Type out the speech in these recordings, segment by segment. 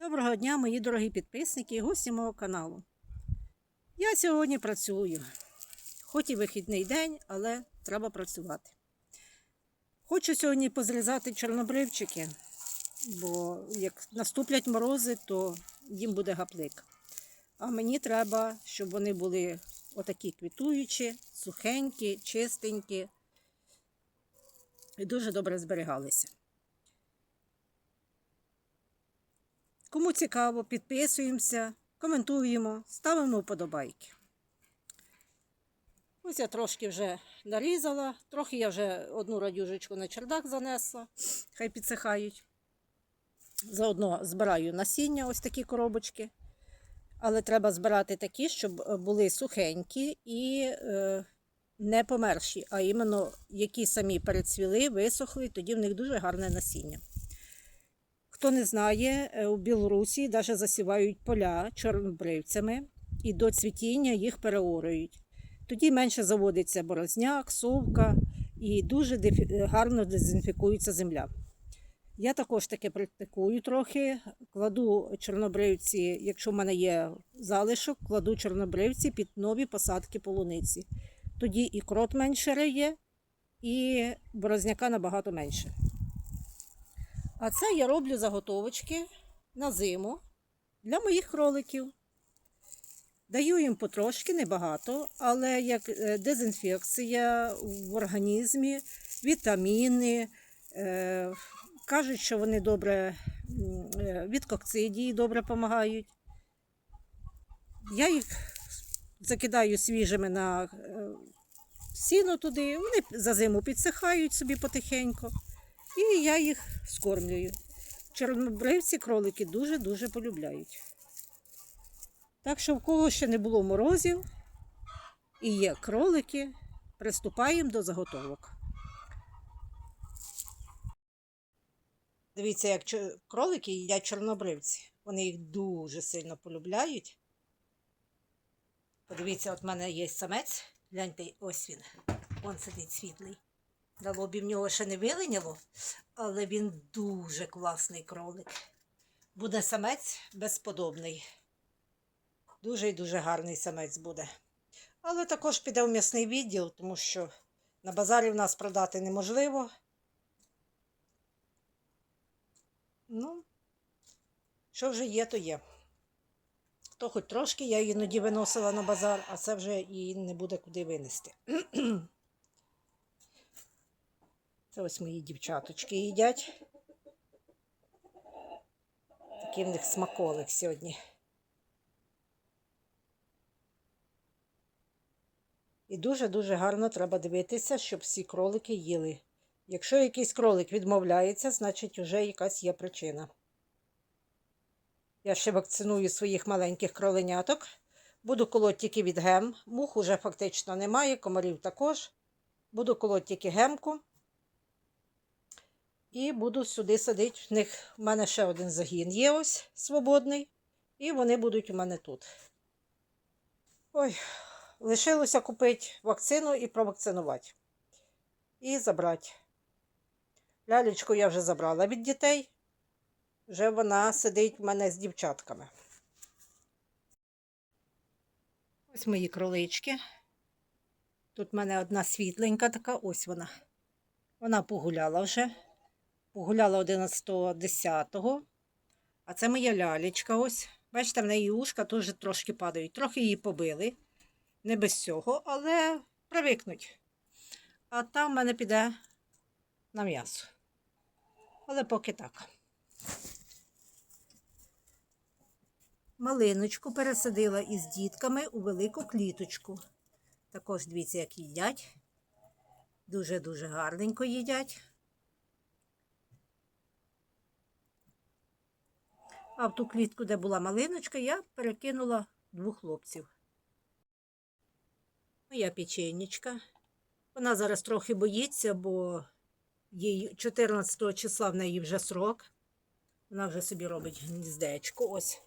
Доброго дня, мої дорогі підписники і гості мого каналу. Я сьогодні працюю. Хоч і вихідний день, але треба працювати. Хочу сьогодні позрізати чорнобривчики, бо як наступлять морози, то їм буде гаплик. А мені треба, щоб вони були отакі квітуючі, сухенькі, чистенькі і дуже добре зберігалися. Кому цікаво, підписуємося, коментуємо, ставимо вподобайки. Ось я трошки вже нарізала, трохи я вже одну радюжечку на чердак занесла, хай підсихають. Заодно збираю насіння, ось такі коробочки. Але треба збирати такі, щоб були сухенькі і е, не померші, а іменно які самі перецвіли, висохли, тоді в них дуже гарне насіння. Хто не знає, е, у Білорусі навіть засівають поля чорнобривцями і до цвітіння їх переорюють. Тоді менше заводиться борозняк, совка і дуже гарно дезінфікується земля. Я також таке практикую трохи. Кладу чорнобривці, якщо в мене є залишок, кладу чорнобривці під нові посадки полуниці. Тоді і крот менше риє, і борозняка набагато менше. А це я роблю заготовочки на зиму для моїх кроликів. Даю їм потрошки, небагато, але як е, дезінфекція в організмі, вітаміни. Е, кажуть, що вони добре е, від кокцидії добре допомагають. Я їх закидаю свіжими на сіно туди, вони за зиму підсихають собі потихеньку. І я їх скормлюю. Чорнобривці кролики дуже-дуже полюбляють. Так що, в кого ще не було морозів і є кролики, приступаємо до заготовок. Дивіться, як кролики їдять чорнобривці. Вони їх дуже сильно полюбляють. Подивіться, от в мене є самець. Гляньте, ось він. Он сидить світлий. На лобі в нього ще не виленяло, але він дуже класний кролик. Буде самець безподобний. Дуже і дуже гарний самець буде. Але також піде в м'ясний відділ, тому що на базарі в нас продати неможливо. Ну, що вже є, то є. То хоч трошки я її іноді виносила на базар, а це вже і не буде куди винести. Це ось мої дівчаточки їдять. Такий в них смаколик сьогодні. І дуже-дуже гарно треба дивитися, щоб всі кролики їли. Якщо якийсь кролик відмовляється, значить вже якась є причина. Я ще вакциную своїх маленьких кроленяток. Буду колоть тільки від гем. Мух уже фактично немає, комарів також. Буду колоть тільки гемку. І буду сюди садити. В них в мене ще один загін є ось свободний. І вони будуть у мене тут. Ой, лишилося купити вакцину і провакцинувати. І забрати. Лялечку я вже забрала від дітей. Вже вона сидить в мене з дівчатками. Ось мої кролички. Тут в мене одна світленька така, ось вона. Вона погуляла вже. Погуляла 11-10. А це моя лялечка ось. Бачите, в неї ушка теж трошки падають. Трохи її побили. Не без цього, але привикнуть. А там в мене піде на м'ясо. Але поки так. Малиночку пересадила із дітками у велику кліточку. Також дивіться, як їдять. Дуже-дуже гарненько їдять. А в ту клітку, де була малиночка, я перекинула двох хлопців. Моя печенечка. Вона зараз трохи боїться, бо їй 14 числа в неї вже срок. Вона вже собі робить гніздечко. Ось.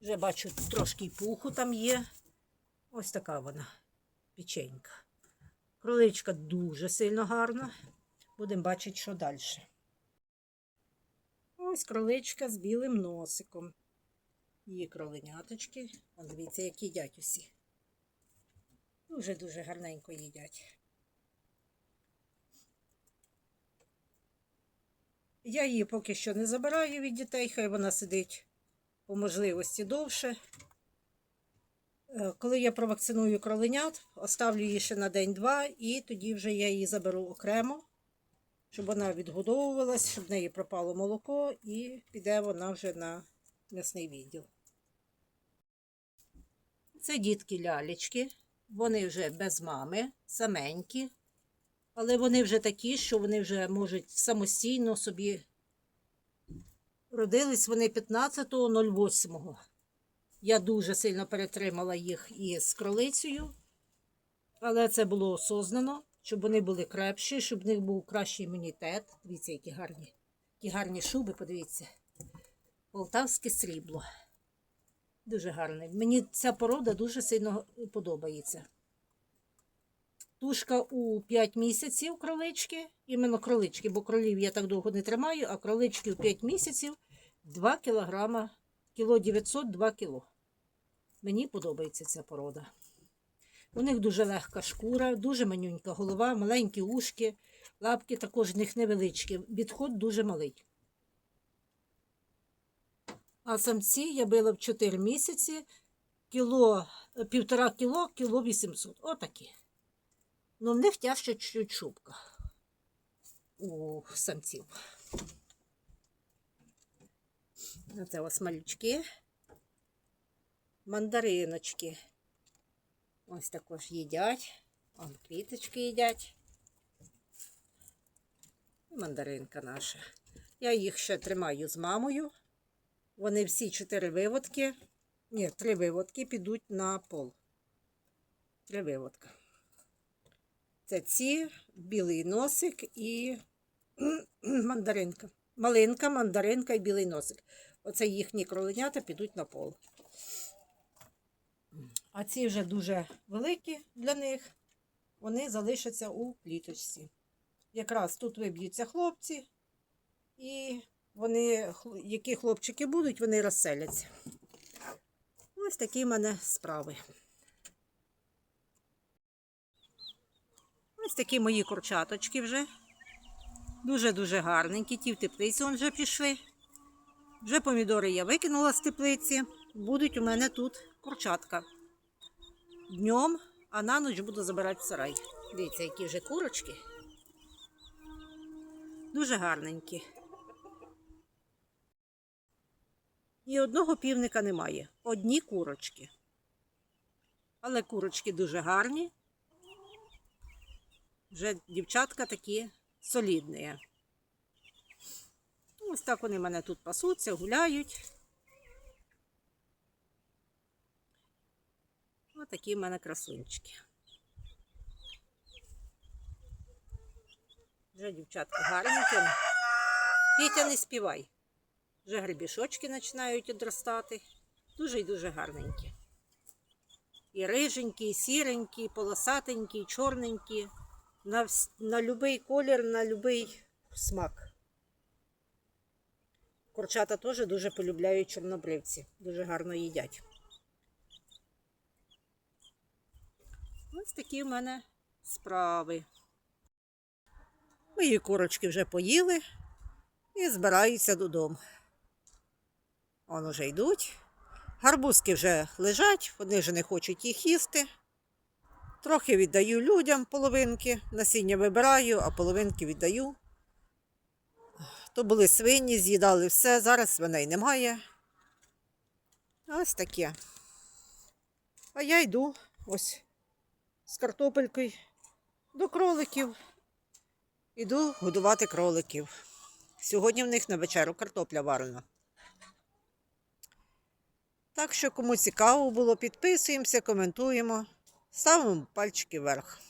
Вже бачу, трошки пуху там є. Ось така вона печенька. Кроличка дуже сильно гарна. Будемо бачити, що далі. Ось кроличка з білим носиком. Її кроленяточки. Вон дивіться, як їдять усі. Дуже-дуже гарненько їдять. Я її поки що не забираю від дітей, хай вона сидить по можливості довше. Е, Коли я провакциную кроленят, оставлю її ще на день-два, і тоді вже я її заберу окремо, щоб вона відгодовувалась, щоб в неї пропало молоко, і піде вона вже на м'ясний відділ. Це дітки лялечки. Вони вже без мами, саменькі, але вони вже такі, що вони вже можуть самостійно собі родились вони 15.08. Я дуже сильно перетримала їх із кролицею, але це було осознано, щоб вони були крепші, щоб в них був кращий імунітет. Дивіться, які гарні, які гарні шуби, подивіться. Полтавське срібло. Дуже гарний. Мені ця порода дуже сильно подобається. Тушка у 5 місяців кролички, іменно кролички, бо кролів я так довго не тримаю, а кролички у 5 місяців 2 кілограма, кіло 900, 2 кіло. Мені подобається ця порода. У них дуже легка шкура, дуже манюнька голова, маленькі ушки, лапки також в них невеличкі. Відход дуже малий. А самці я била в 4 місяці, кіло, півтора кіло, кіло 800. Отакі. Ну, в них тяжче чуть шубка у самців. Це ось малючки. Мандариночки. Ось також їдять. Вон квіточки їдять. І мандаринка наша. Я їх ще тримаю з мамою. Вони всі чотири виводки. Ні, три виводки підуть на пол. Три виводка. Це ці, білий носик і мандаринка. Малинка, мандаринка і білий носик. Оце їхні кроленята підуть на пол. А ці вже дуже великі для них. Вони залишаться у кліточці. Якраз тут виб'ються хлопці, і вони, які хлопчики будуть, вони розселяться. Ось такі в мене справи. Ось такі мої курчаточки вже. Дуже-дуже гарненькі. Ті в теплиці вон вже пішли. Вже помідори я викинула з теплиці. Будуть у мене тут курчатка. Днем, а на ніч буду забирати в сарай. Дивіться, які вже курочки. Дуже гарненькі. І одного півника немає. Одні курочки. Але курочки дуже гарні. Вже дівчатка такі солідні. Ось так вони мене тут пасуться, гуляють. Ось такі в мене красунчики. Вже дівчатка гарненькі. Пітя не співай. Вже гребішочки починають одростати. Дуже і дуже гарненькі. І риженькі, і сіренькі, і полосатенькі, і чорненькі. На, на будь-який колір, на будь-який смак. Курчата теж дуже полюбляють чорнобривці. Дуже гарно їдять. Ось такі в мене справи. Мої курочки вже поїли і збираються додому. Он уже йдуть. Гарбузки вже лежать, вони вже не хочуть їх їсти. Трохи віддаю людям половинки, насіння вибираю, а половинки віддаю. То були свині, з'їдали все, зараз свиней немає. Ось таке. А я йду ось з картопелькою до кроликів. Іду годувати кроликів. Сьогодні в них на вечеру картопля варена. Так що, кому цікаво було, підписуємося, коментуємо, ставимо пальчики вверх.